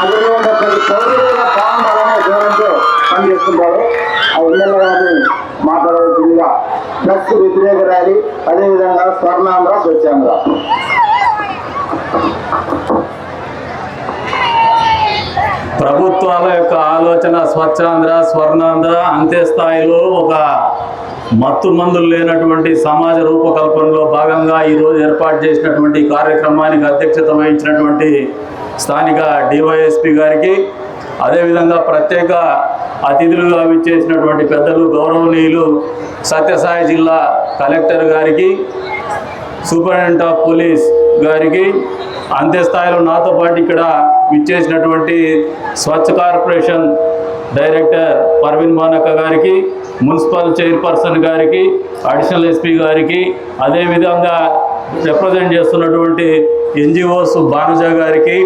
ఒక్కొక్కరి పౌరులుగా బాగుండాలనే ధోరణితో పనిచేస్తుంటారు ఆ ఎమ్మెల్యే గారిని మాట్లాడవలసిందిగా డ్రగ్స్ వ్యతిరేక ర్యాలీ అదేవిధంగా స్వర్ణాంధ్ర స్వచ్ఛాంధ్ర ప్రభుత్వాల యొక్క ఆలోచన స్వచ్ఛాంధ్ర స్వర్ణాంధ్ర అంతే స్థాయిలో ఒక మత్తు మందులు లేనటువంటి సమాజ రూపకల్పనలో భాగంగా ఈరోజు ఏర్పాటు చేసినటువంటి కార్యక్రమానికి అధ్యక్షత వహించినటువంటి స్థానిక డివైఎస్పి గారికి అదేవిధంగా ప్రత్యేక అతిథులుగా విచ్చేసినటువంటి పెద్దలు గౌరవనీయులు సత్యసాయి జిల్లా కలెక్టర్ గారికి సూపరింటెండెంట్ ఆఫ్ పోలీస్ గారికి అంతే స్థాయిలో నాతో పాటు ఇక్కడ విచ్చేసినటువంటి స్వచ్ఛ కార్పొరేషన్ డైరెక్టర్ పర్వీన్ మానక్క గారికి మున్సిపల్ చైర్పర్సన్ గారికి అడిషనల్ ఎస్పీ గారికి అదేవిధంగా రిప్రజెంట్ చేస్తున్నటువంటి ఎన్జిఓస్ భానుజ గారికి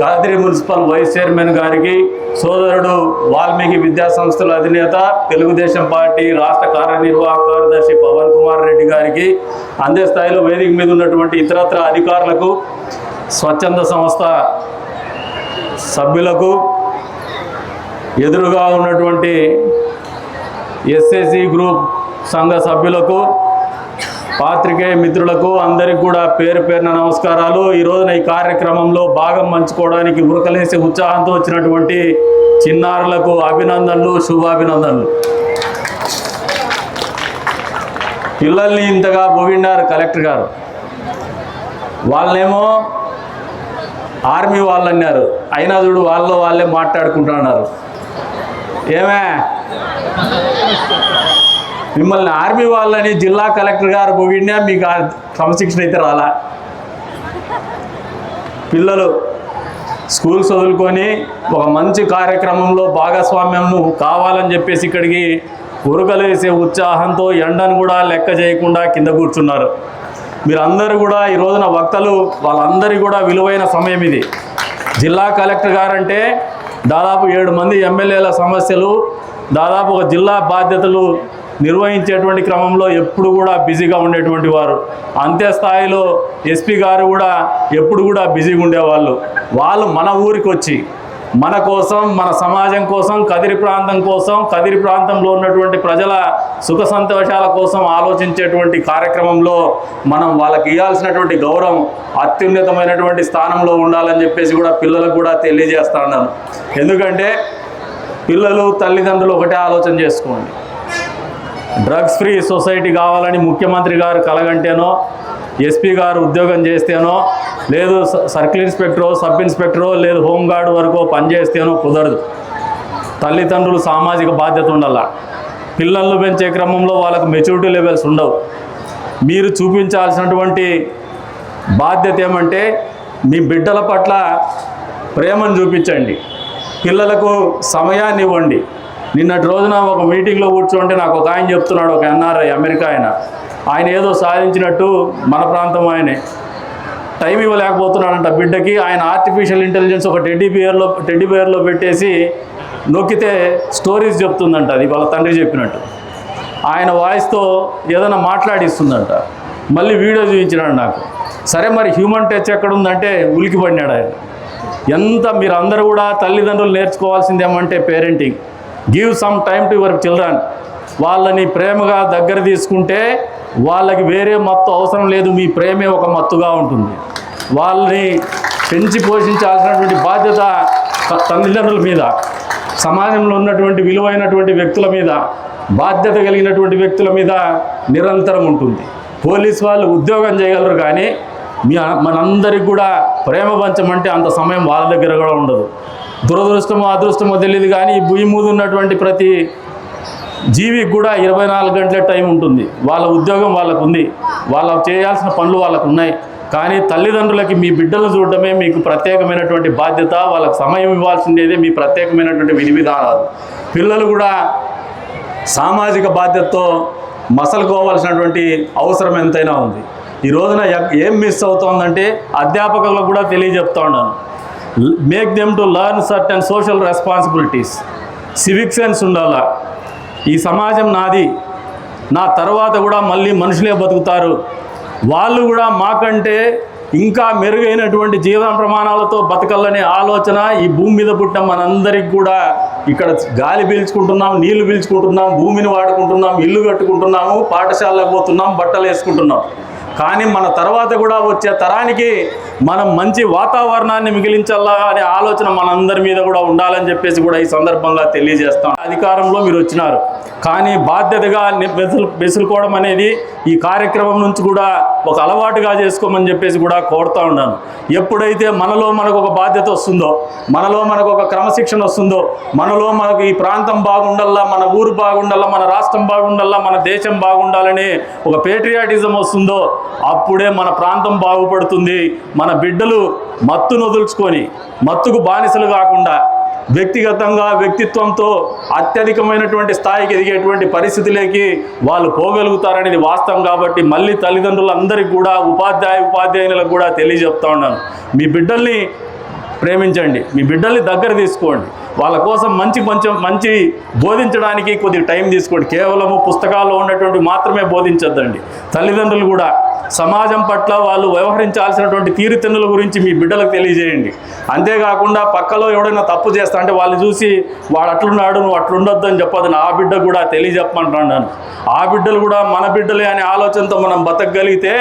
కాదిరి మున్సిపల్ వైస్ చైర్మన్ గారికి సోదరుడు వాల్మీకి విద్యా సంస్థల అధినేత తెలుగుదేశం పార్టీ రాష్ట్ర కార్యనిర్వాహక కార్యదర్శి పవన్ కుమార్ రెడ్డి గారికి అందే స్థాయిలో వేదిక మీద ఉన్నటువంటి ఇతరత్ర అధికారులకు స్వచ్ఛంద సంస్థ సభ్యులకు ఎదురుగా ఉన్నటువంటి ఎస్ఎస్సి గ్రూప్ సంఘ సభ్యులకు పాత్రికేయ మిత్రులకు అందరికీ కూడా పేరు పేరున నమస్కారాలు. ఈ రోజున ఈ కార్యక్రమంలో భాగం పంచుకోవడానికి ఉరకలేసి ఉత్సాహంతో వచ్చినటువంటి చిన్నారులకు అభినందనలు శుభాభినందనలు. పిల్లల్ని ఇంతగా పొగిడినారు కలెక్టర్ గారు. వాళ్ళేమో ఆర్మీ వాళ్ళు అన్నారు అయినా చూడు వాళ్ళలో వాళ్ళే మాట్లాడుకుంటున్నారు. ఏమే? మిమ్మల్ని ఆర్మీ వాళ్ళని జిల్లా కలెక్టర్ గారు పొగిడినా మీకు ఆ క్రమశిక్షణ అయితే రాలా? పిల్లలు స్కూల్ చదువుకొని ఒక మంచి కార్యక్రమంలో భాగస్వామ్యము కావాలని చెప్పేసి ఇక్కడికి ఉరకలేసే ఉత్సాహంతో ఎండను కూడా లెక్క చేయకుండా కింద కూర్చున్నారు. మీరందరూ కూడా ఈ రోజున వక్తలు వాళ్ళందరి కూడా విలువైన సమయం ఇది. జిల్లా కలెక్టర్ గారంటే దాదాపు ఏడు మంది ఎమ్మెల్యేల సమస్యలు దాదాపు ఒక జిల్లా బాధ్యతలు నిర్వహించేటువంటి క్రమంలో ఎప్పుడు కూడా బిజీగా ఉండేటువంటి వారు. అంతే స్థాయిలో ఎస్పీ గారు కూడా ఎప్పుడు కూడా బిజీగా ఉండేవాళ్ళు. వాళ్ళు మన ఊరికి వచ్చి మన కోసం మన సమాజం కోసం కదిరి ప్రాంతం కోసం కదిరి ప్రాంతంలో ఉన్నటువంటి ప్రజల సుఖ సంతోషాల కోసం ఆలోచించేటువంటి కార్యక్రమంలో మనం వాళ్ళకి ఇవ్వాల్సినటువంటి గౌరవం అత్యున్నతమైనటువంటి స్థానంలో ఉండాలని చెప్పేసి కూడా పిల్లలకు కూడా తెలియజేస్తా ఎందుకంటే పిల్లలు తల్లిదండ్రులు ఒకటే ఆలోచన చేసుకోండి. డ్రగ్స్ ఫ్రీ సొసైటీ కావాలని ముఖ్యమంత్రి గారు కలగంటేనో ఎస్పీ గారు ఉద్యోగం చేస్తేనో లేదు స- సర్కిల్ ఇన్స్పెక్టరో సబ్ ఇన్స్పెక్టరో లేదు హోంగార్డ్ వరకు పనిచేస్తేనో కుదరదు. తల్లిదండ్రులు సామాజిక బాధ్యత ఉండాల. పిల్లలను పెంచే క్రమంలో వాళ్ళకు మెచ్యూరిటీ లెవెల్స్ ఉండవు. మీరు చూపించాల్సినటువంటి బాధ్యత ఏమంటే మీ బిడ్డల పట్ల ప్రేమను చూపించండి. పిల్లలకు సమయాన్ని ఇవ్వండి. నిన్నటి రోజున ఒక మీటింగ్లో కూర్చోంటే నాకు ఒక ఆయన చెప్తున్నాడు ఒక ఎన్ఆర్ఐ అమెరికా ఆయన. ఆయన ఏదో సాధించినట్టు మన ప్రాంతం ఆయనే. టైం ఇవ్వలేకపోతున్నాడంట బిడ్డకి. ఆయన ఆర్టిఫిషియల్ ఇంటెలిజెన్స్ ఒక టెడ్డీ బియర్లో టెడ్డీ బియర్లో పెట్టేసి నొక్కితే స్టోరీస్ చెప్తుందంట అది వాళ్ళ తండ్రి చెప్పినట్టు. ఆయన వాయిస్తో ఏదైనా మాట్లాడిస్తుందంట. మళ్ళీ వీడియో చూపించినాడు నాకు. సరే మరి హ్యూమన్ టచ్ ఎక్కడ ఉందంటే ఉలికి పడినాడు ఆయన. ఎంత మీరు అందరూ కూడా తల్లిదండ్రులు నేర్చుకోవాల్సింది ఏమంటే parenting give some time to your children వాళ్ళని ప్రేమగా దగ్గర తీసుకుంటే వాళ్ళకి వేరే మత్తు అవసరం లేదు మీ ప్రేమే ఒక మత్తుగా ఉంటుంది. వాళ్ళని పెంచి పోషించాల్సినటువంటి బాధ్యత తల్లిదండ్రుల మీద సమాజంలో ఉన్నటువంటి విలువైనటువంటి వ్యక్తుల మీద బాధ్యత కలిగినటువంటి వ్యక్తుల మీద నిరంతరం ఉంటుంది. పోలీస్ వాళ్ళు ఉద్యోగం చేయగలరు కానీ మీ మనందరికి కూడా ప్రేమ పంచమంటే అంత సమయం వాళ్ళ దగ్గర కూడా ఉండదు. దురదృష్టమో అదృష్టమో తెలియదు కానీ ఈ భూమి మీద ఉన్నటువంటి ప్రతి జీవికి కూడా ఇరవై నాలుగు గంటల టైం ఉంటుంది. వాళ్ళ ఉద్యోగం వాళ్ళకు ఉంది వాళ్ళ చేయాల్సిన పనులు వాళ్ళకు ఉన్నాయి కానీ తల్లిదండ్రులకి మీ బిడ్డలు చూడటమే మీకు ప్రత్యేకమైనటువంటి బాధ్యత. వాళ్ళకి సమయం ఇవ్వాల్సిందేదే మీ ప్రత్యేకమైనటువంటి విధి విధానాలు పిల్లలు కూడా సామాజిక బాధ్యతతో మసలుకోవాల్సినటువంటి అవసరం ఎంతైనా ఉంది. ఈ రోజున ఏం మిస్ అవుతోందంటే అధ్యాపకులకు కూడా తెలియజెప్తా ఉన్నాను make them to learn certain social responsibilities civic sense ఉండాలా. ఈ సమాజం నాది. నా తర్వాత కూడా మళ్ళీ మనుషులే బతుకుతారు. వాళ్ళు కూడా మాకంటే ఇంకా మెరుగైనటువంటి జీవన ప్రమాణాలతో బతకాలనే ఆలోచన ఈ భూమి మీద పుట్టిన మనందరికి కూడా. ఇక్కడ గాలి పీల్చుకుంటున్నాం నీళ్ళు పీల్చుకుంటున్నాం భూమిని వాడుకుంటున్నాం ఇల్లు కట్టుకుంటున్నాము పాఠశాలకు పోతున్నాం బట్టలు వేసుకుంటున్నాం. కానీ మన తర్వాత కూడా వచ్చే తరానికి మనం మంచి వాతావరణాన్ని మిగిలించాలా అనే ఆలోచన మనందరి మీద కూడా ఉండాలని చెప్పేసి కూడా ఈ సందర్భంగా తెలియజేస్తాం. అధికారంలో మీరు వచ్చినారు. కానీ బాధ్యతగా బెసులు బెసులుకోవడం అనేది ఈ కార్యక్రమం నుంచి కూడా ఒక అలవాటుగా చేసుకోమని చెప్పేసి కూడా కోరుతా ఉన్నాను. ఎప్పుడైతే మనలో మనకు ఒక బాధ్యత వస్తుందో మనలో మనకు ఒక క్రమశిక్షణ వస్తుందో మనలో మనకు ఈ ప్రాంతం బాగుండాలా మన ఊరు బాగుండాలా మన రాష్ట్రం బాగుండాలా మన దేశం బాగుండాలని ఒక పేట్రియాటిజం వస్తుందో అప్పుడే మన ప్రాంతం బాగుపడుతుంది మన మన బిడ్డలు మత్తును వదులుచుకొని మత్తుకు బానిసలు కాకుండా వ్యక్తిగతంగా వ్యక్తిత్వంతో అత్యధికమైనటువంటి స్థాయికి ఎదిగేటువంటి పరిస్థితిలోకి వాళ్ళు పోగలుగుతారనేది వాస్తవం కాబట్టి మళ్ళీ తల్లిదండ్రులందరికీ కూడా ఉపాధ్యాయ ఉపాధ్యాయులకు కూడా తెలియజెప్తా ఉన్నాను. మీ బిడ్డల్ని ప్రేమించండి మీ బిడ్డల్ని దగ్గర తీసుకోండి. వాళ్ళ కోసం మంచి కొంచెం మంచి బోధించడానికి కొద్దిగా టైం తీసుకోండి. కేవలము పుస్తకాల్లో ఉన్నటువంటి మాత్రమే బోధించొద్దండి. తల్లిదండ్రులు కూడా సమాజం పట్ల వాళ్ళు వ్యవహరించాల్సినటువంటి తీరుతెన్నుల గురించి మీ బిడ్డలకు తెలియజేయండి. అంతేకాకుండా పక్కలో ఎవడైనా తప్పు చేస్తా అంటే వాళ్ళు చూసి వాడు అట్లున్నాడు నువ్వు అట్లుండొద్దు అని చెప్పదు. ఆ బిడ్డ కూడా తెలియజెప్పమంటున్నాను ఆ బిడ్డలు కూడా మన బిడ్డలే అనే ఆలోచనతో మనం బతకగలిగితే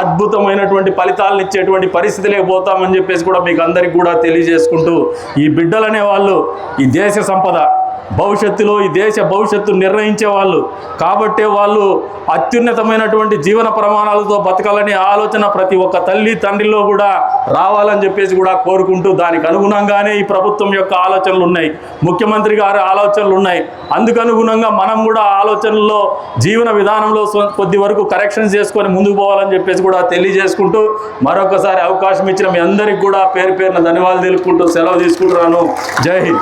అద్భుతమైనటువంటి ఫలితాలను ఇచ్చేటువంటి పరిస్థితులే పోతామని చెప్పేసి కూడా మీకు అందరికీ కూడా తెలియజేసుకుంటూ ఈ బిడ్డలు అనే వాళ్ళు ఈ దేశ సంపద భవిష్యత్తులో ఈ దేశ భవిష్యత్తు నిర్ణయించే వాళ్ళు. కాబట్టే వాళ్ళు అత్యున్నతమైనటువంటి జీవన ప్రమాణాలతో బతకాలనే ఆలోచన ప్రతి ఒక్క తల్లి తండ్రిలో కూడా రావాలని చెప్పేసి కూడా కోరుకుంటూ దానికి అనుగుణంగానే ఈ ప్రభుత్వం యొక్క ఆలోచనలు ఉన్నాయి. ముఖ్యమంత్రి గారి ఆలోచనలు ఉన్నాయి. అందుకనుగుణంగా మనం కూడా ఆలోచనల్లో జీవన విధానంలో కొద్ది వరకు కరెక్షన్స్ చేసుకొని ముందుకు పోవాలని చెప్పేసి కూడా తెలియజేసుకుంటూ మరొకసారి అవకాశం ఇచ్చిన మీ అందరికి కూడా పేరు పేరున ధన్యవాదాలు తెలుపుకుంటూ సెలవు తీసుకుంటున్నాను. జై హింద్.